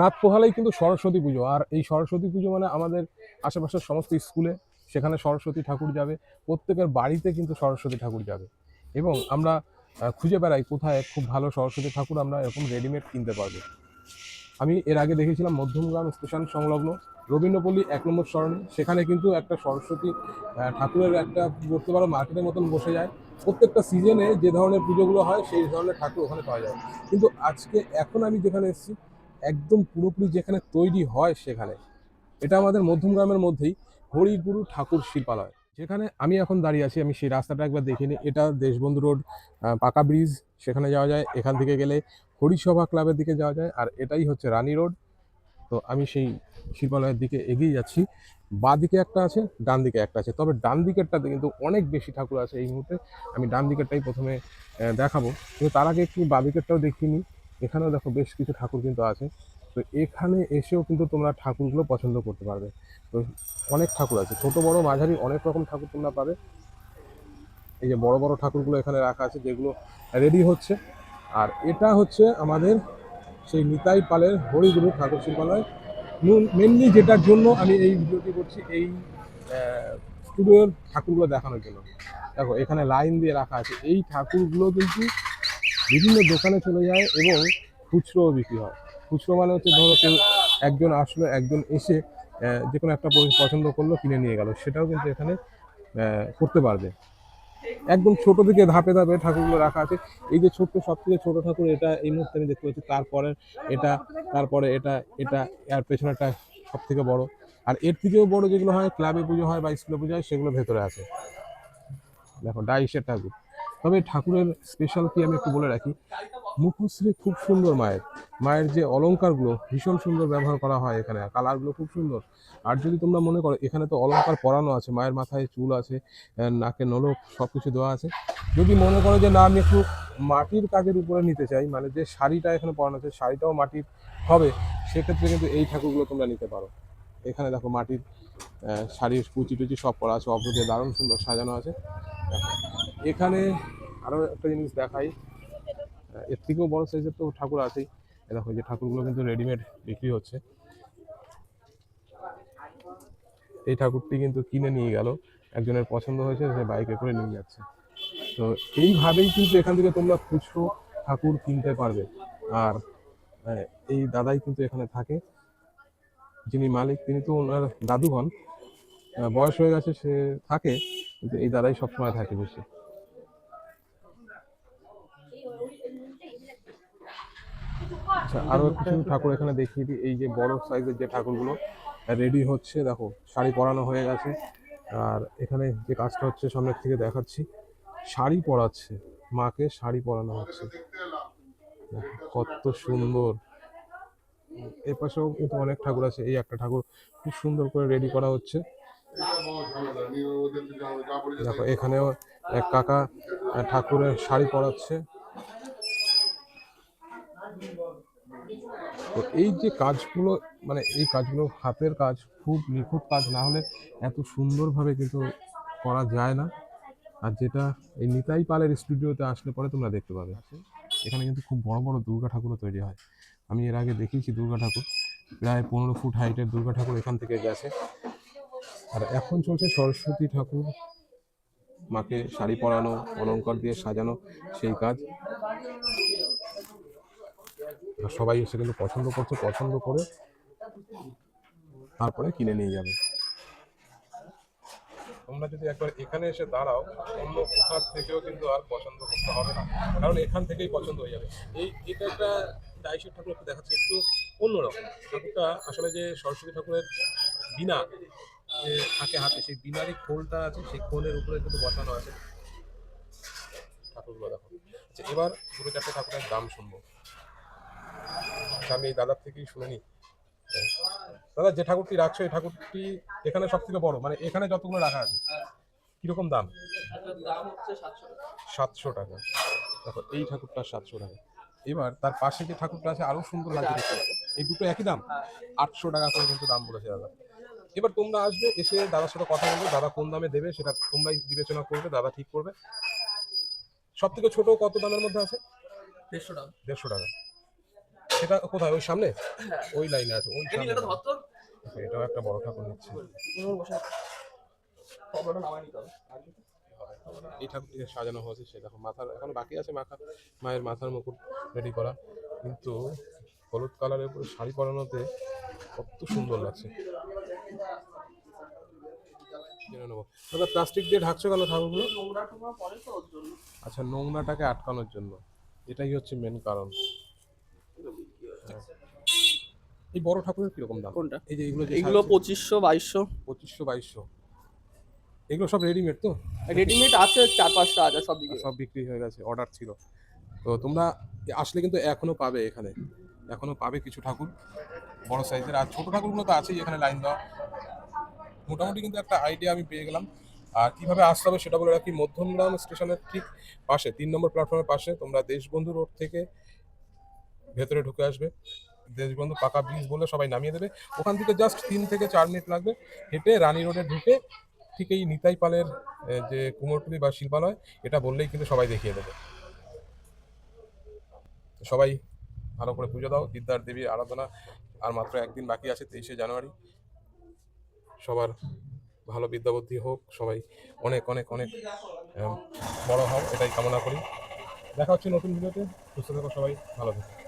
রাত পোহালেই কিন্তু সরস্বতী পুজো। আর এই সরস্বতী পুজো মানে আমাদের আশেপাশের সমস্ত স্কুলে সেখানে সরস্বতী ঠাকুর যাবে, প্রত্যেকের বাড়িতে কিন্তু সরস্বতী ঠাকুর যাবে। এবং আমরা খুঁজে বেড়াই কোথায় খুব ভালো সরস্বতী ঠাকুর আমরা এরকম রেডিমেড কিনতে পারব। আমি এর আগে দেখেছিলাম মধ্যমগ্রাম স্টেশন সংলগ্ন রবীন্দ্রপল্লী এক নম্বর সরণি। সেখানে কিন্তু একটা সরস্বতী ঠাকুরের একটা বলতে পারো মার্কেটের মতন বসে যায়। প্রত্যেকটা সিজনে যে ধরনের পুজোগুলো হয়, সেই ধরনের ঠাকুর ওখানে পাওয়া যায়। কিন্তু আজকে, এখন আমি যেখানে এসেছি একদম পুরোপুরি যেখানে তৈরি হয় সেখানে। এটা আমাদের মধ্যমগ্রামের মধ্যেই হরিগুরু ঠাকুর শিল্পালয়। যেখানে আমি এখন দাঁড়িয়ে আছি, আমি সেই রাস্তাটা একবার দেখিনি এটা দেশবন্ধু রোড পাকা ব্রিজ, সেখানে যাওয়া যায়। এখান থেকে গেলে হরিসভা ক্লাবের দিকে যাওয়া যায়। আর এটাই হচ্ছে রানী রোড। তো আমি সেই শিল্পালয়ের দিকে এগিয়ে যাচ্ছি। বাঁ দিকে একটা আছে ডান দিকে একটা আছে। তবে ডান দিকেরটাতে কিন্তু অনেক বেশি ঠাকুর আছে এই মুহূর্তে। আমি ডান দিকেরটাই প্রথমে দেখাবো। কিন্তু তার আগে একটু বাঁ দিকেরটাও দেখিয়ে নিই। এখানেও দেখো বেশ কিছু ঠাকুর কিন্তু আছে। তো এখানে এসেও কিন্তু তোমরা ঠাকুরগুলো পছন্দ করতে পারবে। তো অনেক ঠাকুর আছে। ছোট, বড়, মাঝারি অনেক রকম ঠাকুর তোমরা পাবে। এই যে বড় বড় ঠাকুরগুলো এখানে রাখা আছে, যেগুলো রেডি হচ্ছে। আর এটা হচ্ছে আমাদের সেই নিতাই পালের হরিগুরু ঠাকুর শিল্পালয়। মেনলি যেটার জন্য আমি এই ভিডিওটি করছি, এই স্টুডিওর ঠাকুরগুলো দেখানোর জন্য। দেখো, এখানে লাইন দিয়ে রাখা আছে। এই ঠাকুরগুলো কিন্তু বিভিন্ন দোকানে চলে যায় এবং খুচরোও বিক্রি হয়। খুচরো মানে হচ্ছে ধরো কেউ একজন আসলো, একজন এসে যে কোনো একটা পছন্দ করল, কিনে নিয়ে গেল। সেটাও কিন্তু এখানে করতে পারবে। একদম ছোট থেকে ধাপে ধাপে ঠাকুরগুলো রাখা আছে। এই যে ছোট্ট সব থেকে ছোট ঠাকুর, এটা এই মুহূর্তে আমি দেখতে পাচ্ছি। তারপরে এটা তারপরে এটা এটা, এর পেছনেটা সব থেকে বড়। আর এর থেকেও বড় যেগুলো হয়, ক্লাবে পুজো হয় বা স্কুলে পুজো হয়, সেগুলো ভেতরে আছে। দেখো, ডাইসের ঠাকুর। তবে ঠাকুরের স্পেশাল কি আমি একটু বলে রাখি। মুখশ্রী খুব সুন্দর মায়ের। মায়ের যে অলঙ্কারগুলো ভীষণ সুন্দর ব্যবহার করা হয় এখানে। কালারগুলো খুব সুন্দর। আর যদি তোমরা মনে করো, এখানে তো অলংকার পরানো আছে। মায়ের মাথায় চুল আছে নাকে নলক সব কিছু দেওয়া আছে। যদি মনে করো যে, না, আমি একটু মাটির কাজের উপরে নিতে চাই মানে যে শাড়িটা এখানে পরানো আছে, শাড়িটাও মাটির হবে, সেক্ষেত্রে কিন্তু এই ঠাকুরগুলো তোমরা নিতে পারো। এখানে দেখো মাটির শাড়ির কুচি টুচি সব করা আছে অপর দিয়ে দারুণ সুন্দর সাজানো আছে। এখানে আরও একটা জিনিস দেখাই। এর থেকেও বড় সাইজের তো ঠাকুর আছেই। দেখো যে ঠাকুরগুলো কিন্তু রেডিমেড বিক্রি হচ্ছে। এই ঠাকুরটি কিন্তু কিনে নিয়ে গেল। একজনের পছন্দ হয়েছে, সে বাইকে করে নিয়ে যাচ্ছে। তো এইভাবেই কিন্তু এখান থেকে তোমরা খুচরো ঠাকুর কিনতে পারবে। আর এই দাদাই কিন্তু এখানে থাকে। যিনি মালিক, তিনি তো ওনার দাদু হন। বয়স হয়ে গেছে, সে থাকে, কিন্তু এই দাদাই সবসময় থাকে বেশি। আচ্ছা আরও কিছু ঠাকুর এখানে দেখিয়ে দিই। এই যে বড় সাইজের যে ঠাকুরগুলো রেডি হচ্ছে, দেখো, শাড়ি পরানো হয়ে গেছে। আর এখানে যে কাজটা হচ্ছে, সামনের থেকে দেখাচ্ছি। শাড়ি পরাচ্ছে, মাকে শাড়ি পরানো হচ্ছে। কত সুন্দর। এর পাশেও কিন্তু অনেক ঠাকুর আছে। এই একটা ঠাকুর খুব সুন্দর করে রেডি করা হচ্ছে। দেখো, এখানেও এক কাকা ঠাকুরের শাড়ি পরাচ্ছে। তো এই যে কাজগুলো মানে এই কাজগুলো হাতের কাজ, খুব নিখুঁত কাজ, না হলে এত সুন্দরভাবে কিন্তু করা যায় না। আর যেটা এই নিতাই পালের স্টুডিওতে আসলে পরে তোমরা দেখতে পাবে। এখানে কিন্তু খুব বড় বড় দুর্গা ঠাকুরও তৈরি হয়। আমি এর আগে দেখিয়েছি দুর্গা ঠাকুর। প্রায় পনেরো ফুট হাইটের দুর্গা ঠাকুর এখান থেকে গেছে। আর এখন চলছে সরস্বতী ঠাকুর। মাকে শাড়ি পরানো অলঙ্কার দিয়ে সাজানো সেই কাজ। সবাই এসে কিন্তু পছন্দ করছে, পছন্দ করে তারপরে কিনে নিয়ে যাবে। তোমরা যদি একবার এখানে এসে দাঁড়াও অন্য কোথার থেকেও কিন্তু আর পছন্দ করতে হবে না। কারণ এখান থেকেই পছন্দ হয়ে যাবে। এই এটা একটা ডাইসের ঠাকুর একটু দেখাচ্ছি একটু অন্যরকম। ঠাকুরটা আসলে যে সরস্বতী ঠাকুরের বিনা যে থাকে হাতে সেই বিনারই খোলটা আছে সেই খোলের উপরে কিন্তু বসানো আছে। ঠাকুরগুলো দেখো। আচ্ছা এবার দুটো চারটে ঠাকুরের দাম শুনব। আচ্ছা, আমি এই দাদার থেকেই শুনে নিই। দাদা যে ঠাকুরটি রাখছো এই ঠাকুরটি এখানে সব থেকে বড় মানে এখানে যতগুলো রাখা আছে কীরকম দাম? দাম সাতশো টাকা। দেখো এই ঠাকুরটা সাতশো টাকা। এবার তার পাশে যে ঠাকুরটা আছে আরও সুন্দর লাগছে দেখতে। এই দুটো একই দাম? আটশো টাকা করে কিন্তু দাম বলেছে দাদা। এবার তোমরা আসবে এসে দাদার সাথে কথা বলবে দাদা কোন দামে দেবে সেটা তোমরাই বিবেচনা করবে দাদা ঠিক করবে। সব থেকে ছোট কত দামের মধ্যে আছে? দেড়শো টাকা দেড়শো টাকা। সেটা কোথায়? ওই সামনে? হ্যাঁ। ওই লাইনে আছে ওই সামনে। এটাও একটা বড় ঠাকুর নিচ্ছে। এই ঠাকুরটিকে সাজানো হয়েছে সে দেখো মাথার এখনও বাকি আছে মাথা মায়ের মাথার মুকুট রেডি করা। কিন্তু হলুদ কালারের উপরে শাড়ি পরানোতে কত সুন্দর লাগছে। নেব। দাদা প্লাস্টিক দিয়ে ঢাকছো কেন ঠাকুরগুলো? আচ্ছা নোংরাটাকে আটকানোর জন্য। এটাই হচ্ছে মেন কারণ। এই বড় ঠাকুরের কীরকম দাম? কোনটা? এই যে এগুলো যে এগুলো পঁচিশশো বাইশশো। পঁচিশশো বাইশশো। এগুলো সব রেডিমেড তো? রেডিমেড আছে চার পাঁচটা আছে সব দিকে সব বিক্রি হয়ে গেছে অর্ডার ছিল। তো তোমরা আসলে কিন্তু এখনও পাবে এখানে। এখনও পাবে কিছু ঠাকুর বড় সাইজের। আর ছোট ঠাকুরগুলো তো আছেই এখানে লাইন দেওয়া। মোটামুটি কিন্তু একটা আইডিয়া আমি পেয়ে গেলাম। আর কীভাবে আসতে হবে সেটা বলে রাখি। মধ্যমগ্রাম স্টেশনের ঠিক পাশে তিন নম্বর প্ল্যাটফর্মের পাশে তোমরা দেশবন্ধু রোড থেকে ভেতরে ঢুকে আসবে। দেশবন্ধু পাকা ব্রিজ বলে সবাই নামিয়ে দেবে। ওখান থেকে জাস্ট তিন থেকে চার মিনিট লাগবে। হেঁটে রানী রোডে ঢুকে ঠিক এই নিতাই পালের যে কুমোরটুলি বা শিল্পালয়, এটা বললেই কিন্তু সবাই দেখিয়ে দেবে। সবাই ভালো করে পুজো দাও। বিদ্যার দেবীর আরাধনা আর মাত্র একদিন বাকি আছে, তেইশে জানুয়ারি। সবার ভালো বিদ্যাবুদ্ধি হোক। সবাই অনেক অনেক অনেক বড় হও, এটাই কামনা করি। দেখা হচ্ছে নতুন ভিডিওতে। সুস্থ থাকো সবাই, ভালো থাকো।